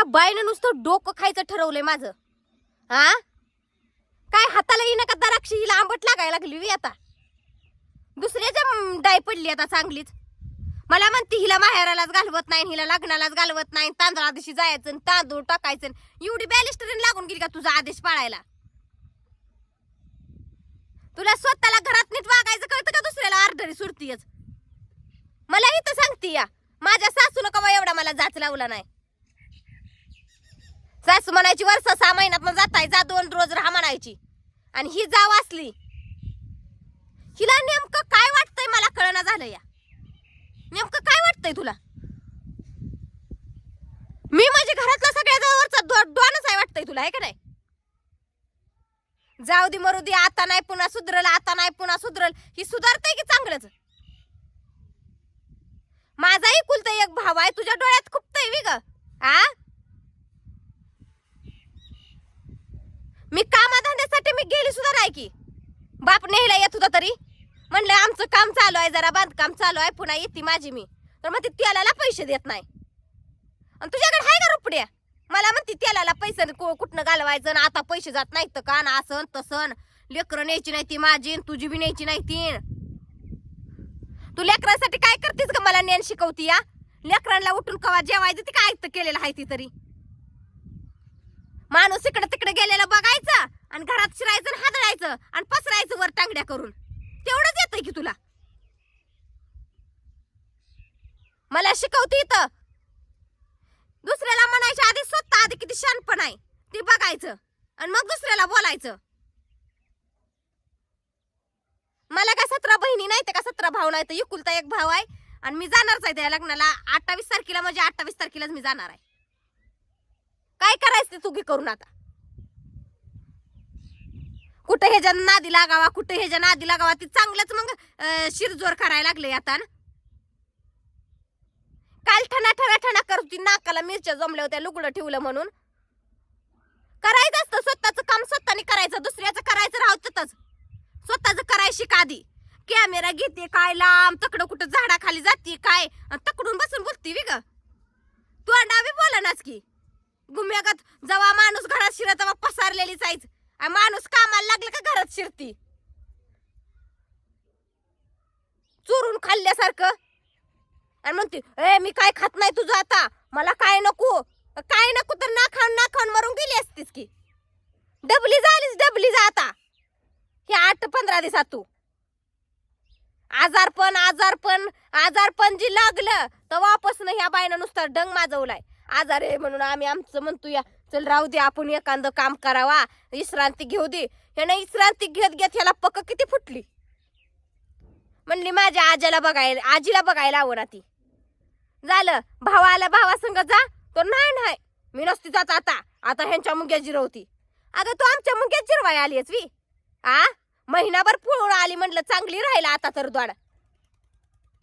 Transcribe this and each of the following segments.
ह्या बाईनं नुसतं डोकं खायचं ठरवलंय माझं. हा? काय हाताला येईना का दराक्षी? हिला आंबट लागायला लागली आता. दुसऱ्याच्या डाय पडली आता चांगलीच. मला म्हणते हिला माहेरालाच घालवत नाही हिला लग्नालाच घालवत नाही तांदूळ आदेशी जायचं आणि तांदूळ टाकायचं एवढी बॅलिस्टरीन लागून गेली का तुझा आदेश पाळायला? तुला स्वतःला घरात नीट वागायचं कळतं का दुसऱ्याला आर्डरी सुरतीयच? मला इथं सांगते या. माझ्या सासून कवा एवढा मला जाच लावला नाही. सासू म्हणायची वर्ष सहा महिन्यात जाताय जा दोन रोज राहा म्हणायची. आणि ही जाव असली हिला नेमकं काय वाटतंय मला कळना झालं या. नेमकं काय वाटतंय तुला? मी म्हणजे घरातला सगळ्या वरचा डॉनच आहे वाटतंय तुला आहे का नाही? जाऊ दे मरू दे आता नाही पुन्हा सुधरल आता नाही पुन्हा सुधरल. ही सुधारतय की चांगलंच? माझा कुलत एक भाव आहे तुझ्या डोळ्यात खुपतय वी ग. आ? मी कामाधंद्यासाठी मी गेली सुद्धा नाही की. बाप नेहला येत होता तरी. म्हणलं आमचं काम चालू आहे जरा बांधकाम चालू आहे पुन्हा येते माझी मी. तर मग ती त्याला पैसे देत नाही. आणि तुझ्याकडे आहे का रुपड्या मला म्हणते त्याला पैसे को- कुठनं घालवायचं? आणि आता पैसे जात नाहीत तर का? ना असं तसं लेकरं न्यायची नाही ती माझी तुझी बी न्यायची नाही ती. तू लेकरांसाठी काय करतेस का मला ज्ञान शिकवती या लेकरांना उठून कवा जेवायचं? ते काय ऐकतं केलेलं आहे ती तरी. माणूस इकडे तिकडे गेलेला बघायचं आणि घरात शिरायचं आणि हादळायचं आणि पसरायचं वर टांगड्या करून. तेवढंच येतंय की तुला. मला शिकवते इथं. दुसऱ्याला म्हणायच्या आधी स्वतः आधी किती शानपण आहे. ते बघायचं आणि मग दुसऱ्याला बोलायचं. मला काय सतरा बहिणी नाही ते का सतरा भाऊ नाही तर एकुलता एक भाव आहे. आणि मी जाणारच आहे त्या लग्नाला. अठ्ठावीस तारखेला म्हणजे अठ्ठावीस तारखेलाच मी जाणार आहे. काय करायचं ते तुगी करून आता? कुठं ह्याच्या नादी लागावा कुठं ह्याच्या नादी लागावा ती चांगलंच मग शिरजोर करायला लागले आता ना. काल ठणा ठणा ठणा करती नाकाला मिरच्या जमल्या होत्या लुगडं ठेवलं म्हणून. करायचं असतं स्वतःचं काम स्वतःने करायचं दुसऱ्याचं करायचं राहतच स्वतःच करायची शिक आधी कॅमेरा घेते काय लांब तकडं कुठं झाडाखाली जाते काय? तकडून बसून बोलती वी ग. तू अंडावी बोला नाच की. गुम्यागत जेव्हा माणूस घरात शिरत तेव्हा पसारलेली जायच माणूस कामाला लागलं का घरात शिरती? चोरून खाल्ल्यासारखं. आणि म्हणते ए मी काय खात नाही तुझं आता? मला काय नको? काय नको तर ना खाऊन ना खाऊन मरून गेली असतीस की. डबली झालीस डबली जा आता. हे आठ पंधरा दिवसात तू. आजारपण आजारपण आजारपण जी लागलं तर वापस ह्या बायनं नुसता डंग माजवलाय. आजार आहे म्हणून आम्ही आमचं म्हणतो या चल राहू दे आपण एखादं काम करावा. विश्रांती घेऊ दे. ह्यानं विश्रांती घेत घेत ह्याला पक किती फुटली. म्हणली माझ्या आजीला बघायला आजीला बघायला आवडा ती. झालं भावाला भावासंग जा. तो नाही नाही मी नसती जात आता. आता ह्यांच्या मुंग्या जिरवती. अगं तू आमच्या मुंग्यात जिरवाय आलीस वी आ? महिनाभर पळून आली म्हटलं चांगली राहिला आता तर द्वाड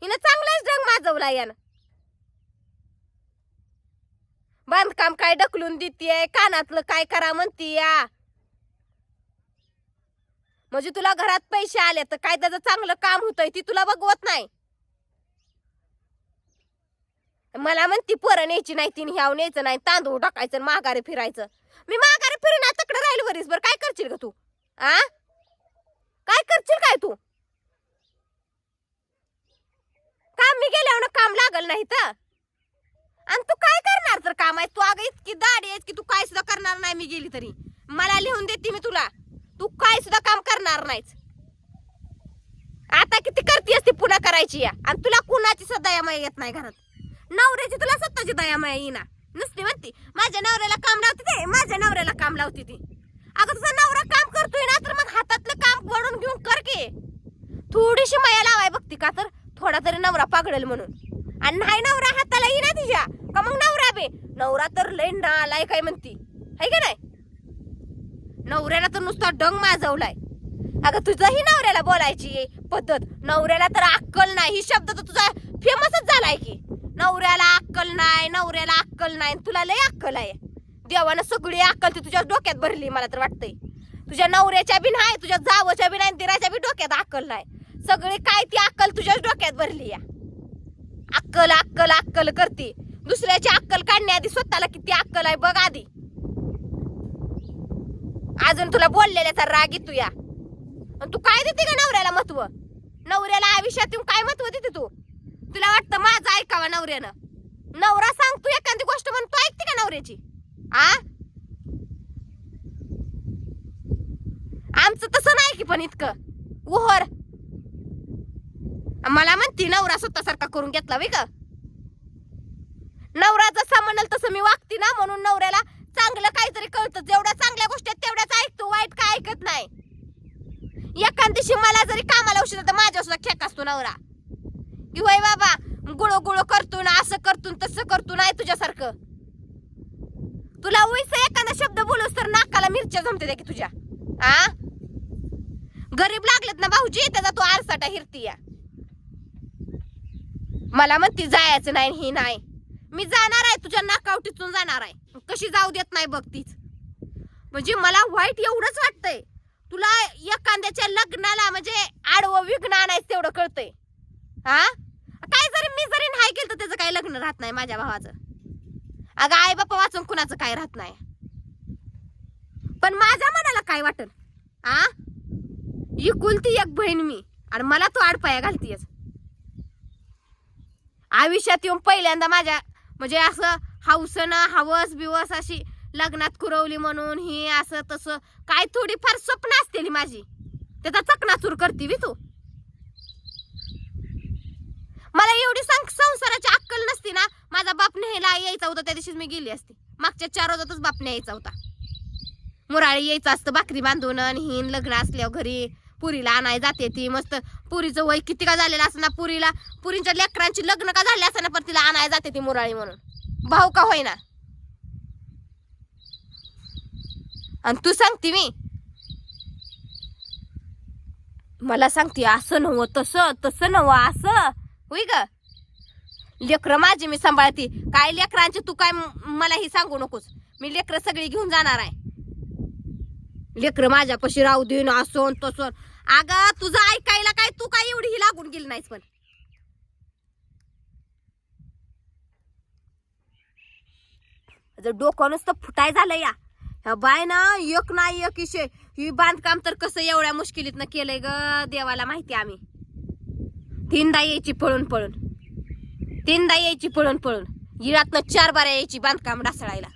हिनं चांगलाच डंग माजवला यानं. बांधकाम काय ढकलून देतीये? कानातलं काय करा म्हणतीया? म्हणजे तुला घरात पैसे आले तर काय त्याचं चांगलं काम होतंय ती तुला बघवत नाही? मला म्हणती पोरं न्यायची नाही तिने ह्याव न्यायचं नाही तांदूळ टाकायचं आणि माघारी फिरायचं. मी माघारी फिरून तकडे राहील वरीस बर काय करशील ग तू? आ? काय करशील काय तू? काम मी गेल्यावर काम लागल नाही तर. आणि तू काय कर तर काम आहे. तू अगं इतकी दाढी आहेस की तू काय सुद्धा करणार नाही मी गेली तरी. मला लिहून देते मी तुला. तू काय सुद्धा काम करणार नाहीस. आता किती करतीयस ती पुन्हा करायची या? आणि तुला कुणाची सुद्धा दयामाया येत नाही घरात. नवऱ्याची तुला स्वतःची दयामाया येईना. नुसती म्हणती माझ्या नवऱ्याला काम लावते ते माझ्या नवऱ्याला काम लावते ती. अगं तुझा नवरा काम करतोय ना तर मग हातातलं काम वळून घेऊन कर की. थोडीशी माया लावाय बघती का तर? थोडा तरी नवरा पागडेल म्हणून. आणि नाही नवरा हाताला येईना तिच्या. बे. नवरा तर लय नालाय काय म्हणती. है का नाही? नवऱ्याला तर नुसता डंग माजवलाय. अगं तुझंही नवऱ्याला बोलायची पद्धत. नवऱ्याला तर अक्कल नाही. ही शब्द तर तुझा फेमसच झालाय की. नवऱ्याला अक्कल नाही नवऱ्याला अक्कल नाही. तुला लय अक्कल आहे. देवानं सगळी अक्कल ती तुझ्या डोक्यात भरली मला तर वाटतंय. तुझ्या नवऱ्याच्या बी नाही तुझ्या जावच्या बी नाही दिराच्या बी डोक्यात अक्कल नाही. सगळी काय ती अक्कल तुझ्याच डोक्यात भरली या. अक्कल अक्कल अक्कल करते. दुसऱ्याची अक्कल काढण्याआधी स्वतःला किती अक्कल आहे बघ आधी. अजून तुला बोललेल्याचा राग येतो या. तू काय देते का नवऱ्याला महत्त्व? नवऱ्याला आयुष्यात येऊन काय महत्त्व देते तू? तुला वाटतं माझं ऐकावा नवऱ्यानं? नवरा सांग तू एखादी गोष्ट म्हणून तू ऐकते का नवऱ्याची? आ? आमचं तसं नाही की पण इतकं. उहर. मला म्हणती नवरा स्वतःसारखा करून घेतला वे का नवरा जसा म्हणाल तसं मी वागते ना म्हणून नवऱ्याला चांगलं काहीतरी कळतं. जेवढ्या चांगल्या गोष्टी आहेत तेवढ्याच ऐकतो वाईट काय ऐकत नाही. एखाद दिवशी मला जरी कामाला उशीर तर माझ्या सुद्धा खेक असतो नवरा. की होय बाबा गुळो गुळो करतो ना असं करतो तसं करतो नाही तुझ्यासारखं. तुला उईस एखादा शब्द बोलूस तर नाकाला मिरच्या जमते की तुझ्या. आ? गरीब लागलेत ना भाऊजी त्याचा तू आरसाटा हिरती या मला म्हणती जायचं नाही ही नाही. मी जाणार आहे तुझ्या नाकावटीतून जाणार आहे. कशी जाऊ देत नाही बघ तीच. म्हणजे मला वाईट एवढंच वाटतंय. तुला एखाद्याच्या लग्नाला म्हणजे आडवं विघ्न आणायचं तेवढं कळतंय. हा? काय जरी मी जरी नाही केलं तर त्याचं काही लग्न राहत नाही माझ्या भावाचं. अगं आई बापा वाचून कुणाचं काय राहत नाही. पण माझ्या मनाला काय वाटल? आ? इकुलती एक बहीण मी. आणि मला तू आडपाया घालतीयस. आयुष्यात येऊन पहिल्यांदा माझ्या म्हणजे असं हौसनं हवस बिवस अशी लग्नात कुरवली म्हणून ही असं तसं. काय थोडीफार स्वप्न असतेली माझी. त्याचा चकनाचूर करते तू. मला एवढी सांग संसाराची अक्कल नसती ना. माझा बाप न्यायला यायचा होता त्या दिवशीच मी गेली असते. मागच्या चार रोजातच बाप न्यायचा होता. मुराळी यायचं असतं भाकरी बांधून आणि हिन लग्न असल्यावर घरी पुरीला आणाय जाते ती. मस्त पुरीचं वय किती का झालेलं असं ना पुरीला? पुरींच्या लेकरांची लग्न का झाले असं ना पण तिला आणाय जाते ती मुराळी म्हणून. भाऊ का होईना? आणि तू सांगते मी. मला सांगते असं नव्ह तसं तसं नव्ह असं. होई ग. लेकरं माझी मी सांभाळते. काय लेकरांची तू काय मला ही सांगू नकोस. मी लेकरं सगळी घेऊन जाणार आहे. लेकरं माझ्यापाशी राहू देऊन असो तसं. अगं तुझं ऐकायला काय? तू काय एवढी ही लागून गेली नाहीस पण. जर डोकं नुसतं फुटाय झालं या. ह्या बाय ना एक नाही एक इशे ही बांधकाम तर कसं एवढ्या मुश्किलीतनं केलंय ग देवाला माहिती आम्ही. तीनदा यायची पळून पळून. तीनदा यायची पळून पळून. इरातनं चार बारा यायची बांधकाम ढासळायला.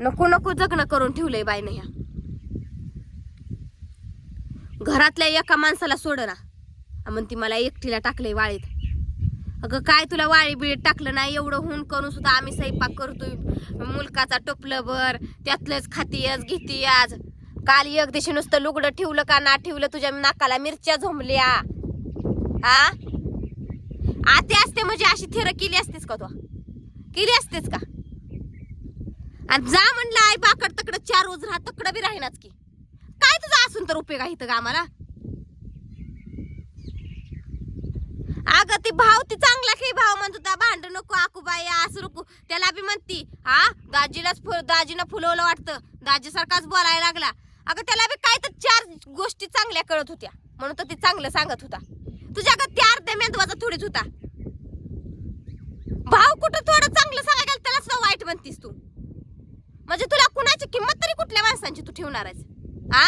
नको नको जगणं करून ठेवलंय बाईनं ह्या. घरातल्या एका माणसाला सोड ना म्हणती मला एकटीला टाकलंय वाळीत. अगं काय तुला वाळी बिळीत टाकलं नाही? एवढं होऊन करून सुद्धा आम्ही स्वयंपाक करतोय. मुलकाचा टोपलं भर त्यातलंच खाती आहेच घेती आज काल एक दिवशी नुसतं लुगडं ठेवलं का ना ठेवलं तुझ्या नाकाला मिरच्या झोंबल्या. हा आते असते म्हणजे अशी थिर केली असतेस का तू? केली असतेस का? आणि जा म्हणलं आई बाकड तकडं चार रोज राहा तकडं बी राहीनाच की. काय तुझा असून तर उपयोग आहे इथं का आम्हाला? अगं ती भाव ती चांगला काही भाव म्हणत होता भांड नको आकुबाई असं नको त्याला बी म्हणती हा दाजीलाच फुल दाजीनं फुलवलं वाटतं दाजीसारखाच बोलायला लागला. अगं त्याला बी काय तर चार गोष्टी चांगल्या कळत होत्या. म्हणून तर ती चांगलं सांगत होता. तुझ्या अगं त्या अर्ध्या मेंदवाचा थोडीच होता. भाव कुठं थोडं चांगलं सांगायला त्याला सुद्धा वाईट म्हणतीस तू. म्हणजे तुला कुणाची किंमत तरी कुठल्या माणसांची तू ठेवणार आहेस? आ?